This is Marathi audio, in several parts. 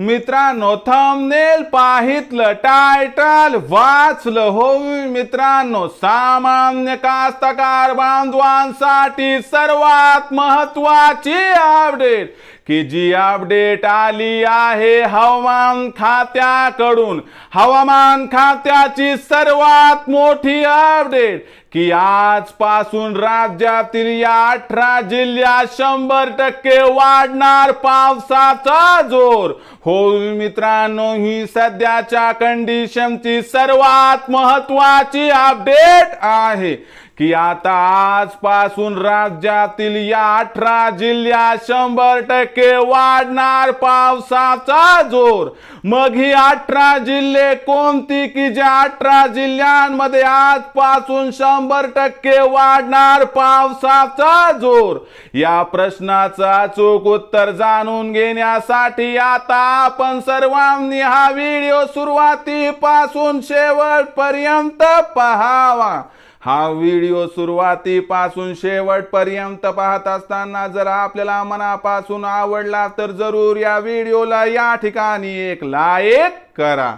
मित्रांनो थंबनेल पाहितलं टायटल वाचलं हो मित्रांनो सामान्य कास्तकार बांधवांसाठी सर्वात महत्वाची अपडेट की जी अपडेट आली आहे हवामान खात्याकडून. हवामान खात्याची सर्वात मोठी अपडेट की आजपासून राज्यातील या अठरा जिल्ह्यात शंभर टक्के वाढणार पावसाचा जोर. हो मित्रांनो ही सध्याच्या कंडिशनची सर्वात महत्वाची अपडेट आहे. की आता आजपासून राज्यातील या अठरा जिल्ह्यात शंभर टक्के वाढणार पावसाचा जोर. मग ही अठरा जिल्हे कोणती? की ज्या अठरा जिल्ह्यांमध्ये आजपासून शंभर टक्के वाढणार पावसाचा जोर? या प्रश्नाचं अचूक उत्तर जाणून घेण्यासाठी आता आपण सर्वांनी हा व्हिडिओ सुरुवातीपासून शेवटपर्यंत पहावा. हा व्हिडिओ सुरुवातीपासून शेवटपर्यंत पाहत असताना जर आपल्याला मनापासून आवडला तर जरूर या व्हिडिओला या ठिकाणी एक लाईक करा.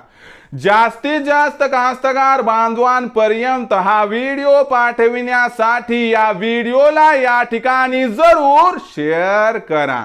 जास्तीत जास्त कास्तकार बांधवांपर्यंत हा व्हिडिओ पाठविण्यासाठी या व्हिडिओला या ठिकाणी जरूर शेअर करा.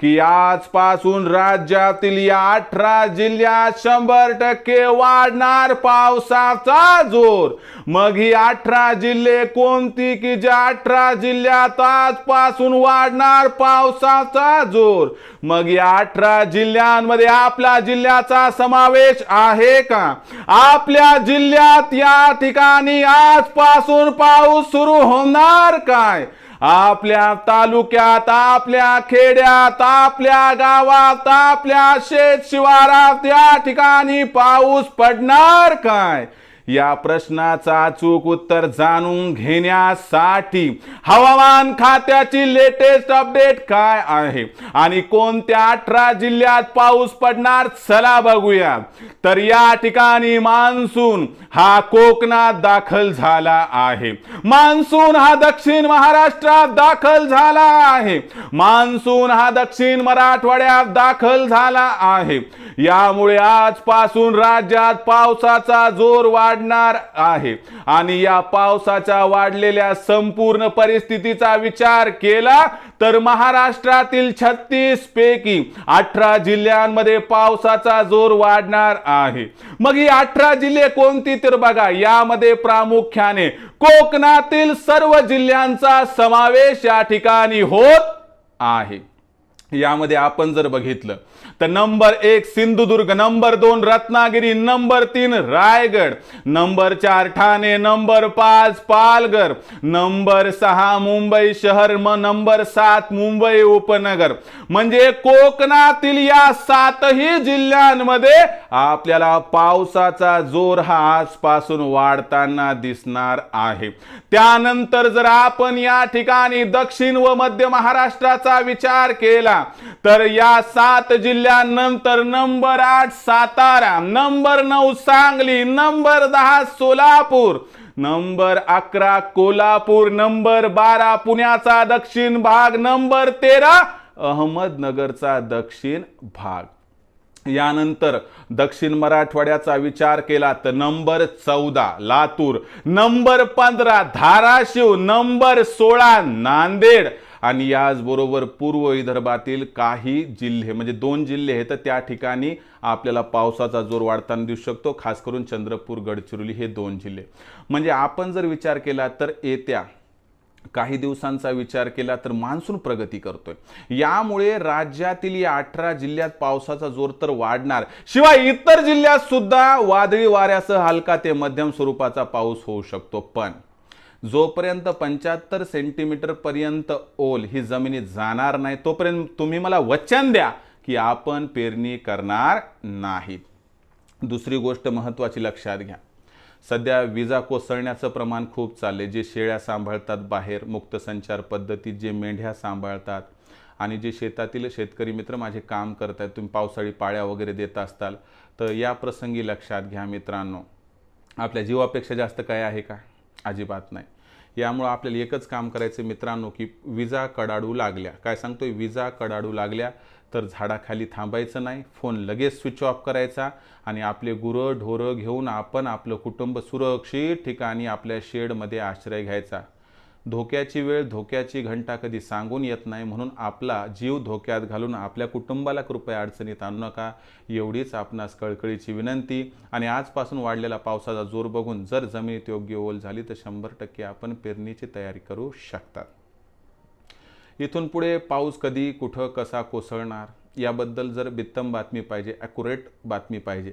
की आजपासून राज्यातील या अठरा जिल्ह्यात शंभर टक्के वाढणार पावसाचा जोर. मग ही अठरा जिल्हे कोणती की ज्या अठरा जिल्ह्यात आजपासून वाढणार पावसाचा जोर? मग या अठरा जिल्ह्यांमध्ये आपल्या जिल्ह्याचा समावेश आहे का? आपल्या जिल्ह्यात या ठिकाणी आजपासून पाऊस सुरू होणार काय? आपल्या तालुक्यात आपल्या खेड्यात आपल्या गावात आपल्या शेत शिवारात या ठिकाणी पाऊस पडणार काय? या प्रश्नाचा अचूक उत्तर जाणून घेण्यासाठी हवामान खात्याची लेटेस्ट अपडेट काय आहे? आणि कोणत्या अठरा जिल्ह्यात पाऊस पडणार? चला बघूया. तर या ठिकाणी मान्सून हा कोकणात दाखल झाला आहे. मान्सून हा दक्षिण महाराष्ट्रात दाखल झाला आहे. मान्सून हा दक्षिण मराठवाड्यात दाखल झाला आहे. यामुळे आजपासून राज्यात पावसाचा जोर वाढ पडणार आहे. आणि या पावसाच्या वाढलेल्या संपूर्ण परिस्थितीचा विचार केला तर महाराष्ट्रातील छत्तीस पैकी अठरा जिल्ह्यांमध्ये पावसाचा जोर वाढणार आहे. मग ही अठरा जिल्हे कोणती तर बघा यामध्ये प्रामुख्याने कोकणातील सर्व जिल्ह्यांचा समावेश या ठिकाणी होत आहे. यामध्ये आपण जर बघितलं तर नंबर एक सिंधुदुर्ग नंबर दोन रत्नागिरी नंबर तीन रायगड नंबर चार ठाणे नंबर पाच पालघर नंबर सहा मुंबई शहर म नंबर सात मुंबई उपनगर. म्हणजे कोकणातील या सातही जिल्ह्यांमध्ये आपल्याला पावसाचा जोर हा आजपासून वाढताना दिसणार आहे. त्यानंतर जर आपण या ठिकाणी दक्षिण व मध्य महाराष्ट्राचा विचार केला तर या सात जिल्ह्यांनंतर नंबर आठ सातारा नंबर नऊ सांगली नंबर दहा सोलापूर नंबर अकरा कोल्हापूर नंबर बारा पुण्याचा दक्षिण भाग नंबर तेरा अहमदनगरचा दक्षिण भाग. यानंतर दक्षिण मराठवाड्याचा विचार केला तर नंबर चौदा लातूर नंबर पंधरा धाराशिव नंबर सोळा नांदेड आणि याचबरोबर पूर्व विदर्भातील काही जिल्हे म्हणजे दोन जिल्हे आहेत तर त्या ठिकाणी आपल्याला पावसाचा जोर वाढताना दिसू शकतो खास करून चंद्रपूर गडचिरोली हे दोन जिल्हे. म्हणजे आपण जर विचार केला तर येत्या काही दिवसांचा विचार केला तर मान्सून प्रगती करतोय. यामुळे राज्यातील या अठरा जिल्ह्यात पावसाचा जोर तर वाढणार. शिवाय इतर जिल्ह्यात सुद्धा वादळी वाऱ्यासह हलका ते मध्यम स्वरूपाचा पाऊस होऊ शकतो. पण जोपर्यंत पंच्याहत्तर सेंटीमीटरपर्यंत ओल ही जमिनीत जाणार नाही तोपर्यंत तुम्ही मला वचन द्या की आपण पेरणी करणार नाही. दुसरी गोष्ट महत्त्वाची लक्षात घ्या. सध्या विजा कोसळण्याचं प्रमाण खूप चालले जे शेळ्या सांभाळतात बाहेर मुक्त संचार पद्धतीत जे मेंढ्या सांभाळतात आणि जे शेतातील शेतकरी मित्र माझे काम करत आहेत तुम्ही पावसाळी पाळ्या वगैरे देत असताल तर या प्रसंगी लक्षात घ्या मित्रांनो. आपल्या जीवापेक्षा जास्त काय आहे का? अजिबात नाही. यामुळं आपल्याला एकच काम करायचं मित्रांनो की विजा कडाडू लागल्या. काय सांगतोय? विजा कडाडू लागल्या तर झाडाखाली थांबायचं नाही फोन लगेच स्विच ऑफ करायचा आणि आपले गुरं ढोरं घेऊन आपण आपलं कुटुंब सुरक्षित ठिकाणी आपल्या शेडमध्ये आश्रय घ्यायचा. धोक्याची वेळ धोक्याची घंटा कधी सांगून येत नाही म्हणून आपला जीव धोक्यात घालून आपल्या कुटुंबाला कृपया अडचणीत आणू नका. एवढीच आपणास कळकळीची विनंती. आणि आजपासून वाढलेला पावसाचा जोर बघून जर जमिनीत योग्य ओल झाली तर शंभर टक्के आपण पेरणीची तयारी करू शकतात इथून पुढे पाऊस कधी कुठं कसा कोसळणार? याबद्दल जर बित्तम बातमी पाहिजे ॲक्युरेट बातमी पाहिजे